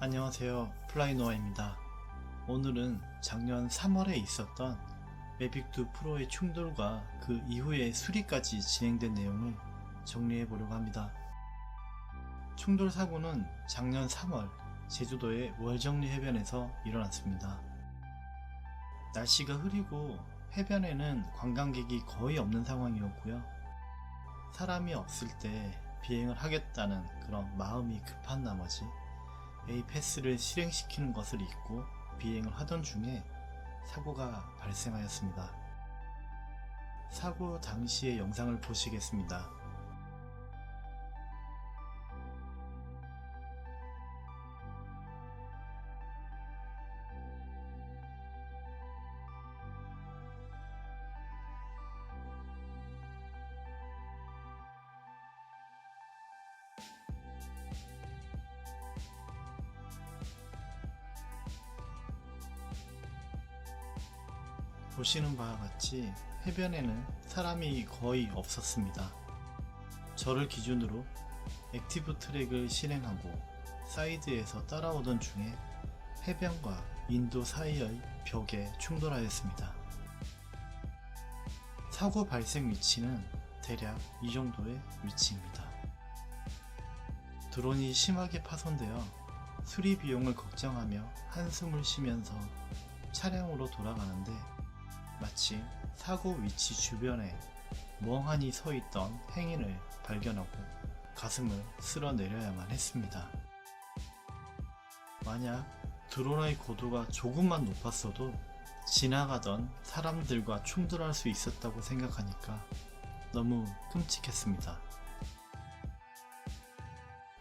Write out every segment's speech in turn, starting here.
안녕하세요. 플라이노아입니다. 오늘은 작년 3월에 있었던 매빅2 프로의 충돌과 그 이후에 수리까지 진행된 내용을 정리해 보려고 합니다. 충돌 사고는 작년 3월 제주도의 월정리 해변에서 일어났습니다. 날씨가 흐리고 해변에는 관광객이 거의 없는 상황이었고요. 사람이 없을 때 비행을 하겠다는 그런 마음이 급한 나머지 A 패스를 실행시키는 것을 잊고 비행을 하던 중에 사고가 발생하였습니다. 사고 당시의 영상을 보시겠습니다. 보시는 바와 같이 해변에는 사람이 거의 없었습니다. 저를 기준으로 액티브 트랙을 실행하고 사이드에서 따라오던 중에 해변과 인도 사이의 벽에 충돌하였습니다. 사고 발생 위치는 대략 이 정도의 위치입니다. 드론이 심하게 파손되어 수리 비용을 걱정하며 한숨을 쉬면서 차량으로 돌아가는데 마침 사고 위치 주변에 멍하니 서 있던 행인을 발견하고 가슴을 쓸어내려야만 했습니다. 만약 드론의 고도가 조금만 높았어도 지나가던 사람들과 충돌할 수 있었다고 생각하니까 너무 끔찍했습니다.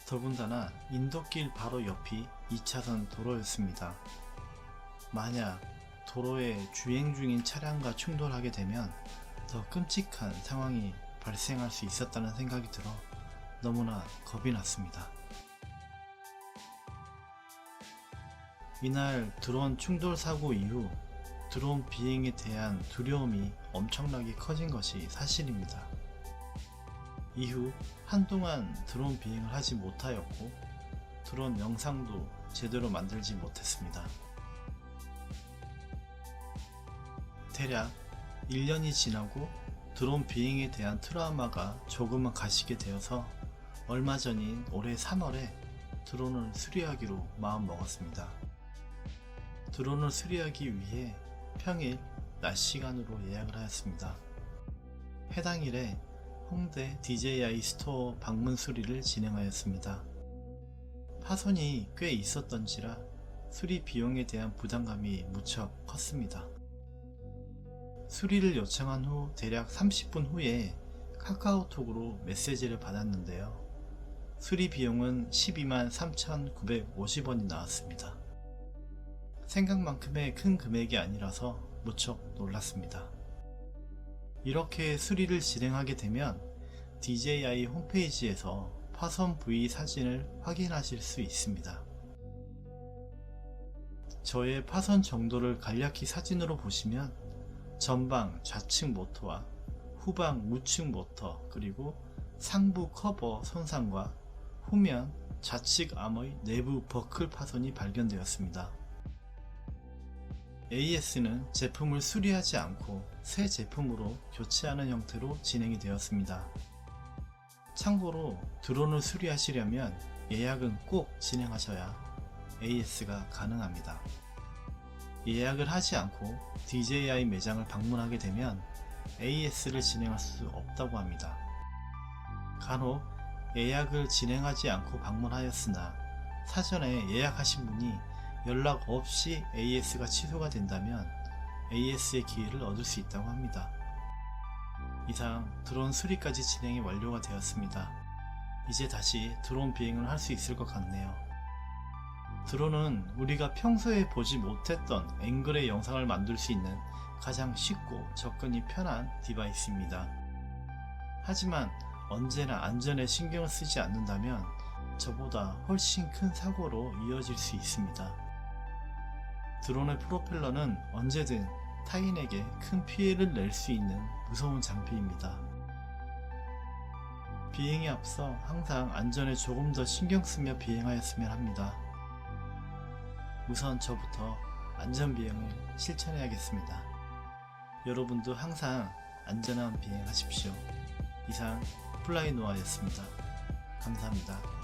더군다나 인도길 바로 옆이 2차선 도로였습니다. 만약 도로에 주행 중인 차량과 충돌하게 되면 더 끔찍한 상황이 발생할 수 있었다는 생각이 들어 너무나 겁이 났습니다. 이날 드론 충돌 사고 이후 드론 비행에 대한 두려움이 엄청나게 커진 것이 사실입니다. 이후 한동안 드론 비행을 하지 못하였고 드론 영상도 제대로 만들지 못했습니다. 대략 1년이 지나고 드론 비행에 대한 트라우마가 조금은 가시게 되어서 얼마 전인 올해 3월에 드론을 수리하기로 마음 먹었습니다. 드론을 수리하기 위해 평일 낮 시간으로 예약을 하였습니다. 해당 일에 홍대 DJI 스토어 방문 수리를 진행하였습니다. 파손이 꽤 있었던지라 수리 비용에 대한 부담감이 무척 컸습니다. 수리를 요청한 후 대략 30분 후에 카카오톡으로 메시지를 받았는데요. 수리 비용은 12만 3,950원이 나왔습니다. 생각만큼의 큰 금액이 아니라서 무척 놀랐습니다. 이렇게 수리를 진행하게 되면 DJI 홈페이지에서 파손 부위 사진을 확인하실 수 있습니다. 저의 파손 정도를 간략히 사진으로 보시면 전방 좌측 모터와 후방 우측 모터 그리고 상부 커버 손상과 후면 좌측 암의 내부 버클 파손이 발견되었습니다. AS는 제품을 수리하지 않고 새 제품으로 교체하는 형태로 진행이 되었습니다. 참고로 드론을 수리하시려면 예약은 꼭 진행하셔야 AS가 가능합니다. 예약을 하지 않고 DJI 매장을 방문하게 되면 AS를 진행할 수 없다고 합니다. 간혹 예약을 진행하지 않고 방문하였으나 사전에 예약하신 분이 연락 없이 AS가 취소가 된다면 AS의 기회를 얻을 수 있다고 합니다. 이상 드론 수리까지 진행이 완료가 되었습니다. 이제 다시 드론 비행을 할 수 있을 것 같네요. 드론은 우리가 평소에 보지 못했던 앵글의 영상을 만들 수 있는 가장 쉽고 접근이 편한 디바이스입니다. 하지만 언제나 안전에 신경을 쓰지 않는다면 저보다 훨씬 큰 사고로 이어질 수 있습니다. 드론의 프로펠러는 언제든 타인에게 큰 피해를 낼 수 있는 무서운 장비입니다. 비행에 앞서 항상 안전에 조금 더 신경 쓰며 비행하였으면 합니다. 우선 저부터 안전비행을 실천해야겠습니다. 여러분도 항상 안전한 비행하십시오. 이상 플라이노아였습니다. 감사합니다.